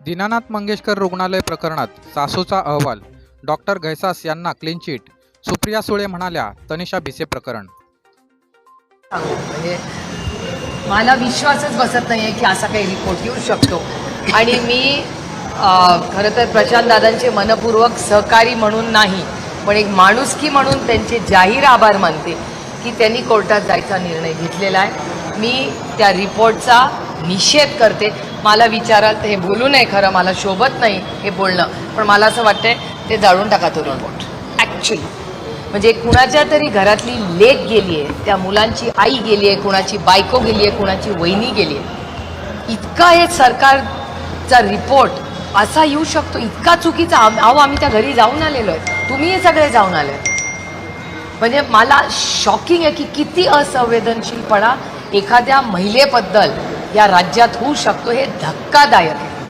दीनानाथ मंगेशकर रुग्णालय प्रकरणात सासूचा अहवाल. डॉक्टर घैसास यांना क्लीन चिट सुप्रिया सुळे म्हणाल्या तनिषा भिसे प्रकरण. म्हणजे मला विश्वासच बसत नाही आहे की असा काही रिपोर्ट येऊ शकतो. आणि मी अ, खरं तर प्रशांत दादांचे मनपूर्वक सहकारी म्हणून नाही पण एक माणुसकी म्हणून त्यांचे जाहीर आभार मानते की त्यांनी कोर्टात जायचा निर्णय घेतलेला आहे. मी त्या रिपोर्टचा निषेध करते. मला विचाराल तर हे बोलू नये खरं मला शोभत नाही हे बोलणं. पण मला असं वाटतंय ते जाळून टाका तो रिपोर्ट ॲक्च्युली म्हणजे कुणाच्या तरी घरातली लेक गेली आहे त्या मुलांची आई गेली आहे कुणाची बायको गेली आहे कुणाची वहिनी गेली आहे. इतका हे सरकारचा रिपोर्ट असा येऊ शकतो इतका चुकीचा अहो आम्ही त्या घरी जाऊन आलेलो आहे. तुम्ही हे सगळे जाऊन आले म्हणजे मला शॉकिंग आहे की किती असंवेदनशीलपणा एखाद्या महिलेबद्दल या राज्यात होऊ शकतो हे धक्कादायक आहे.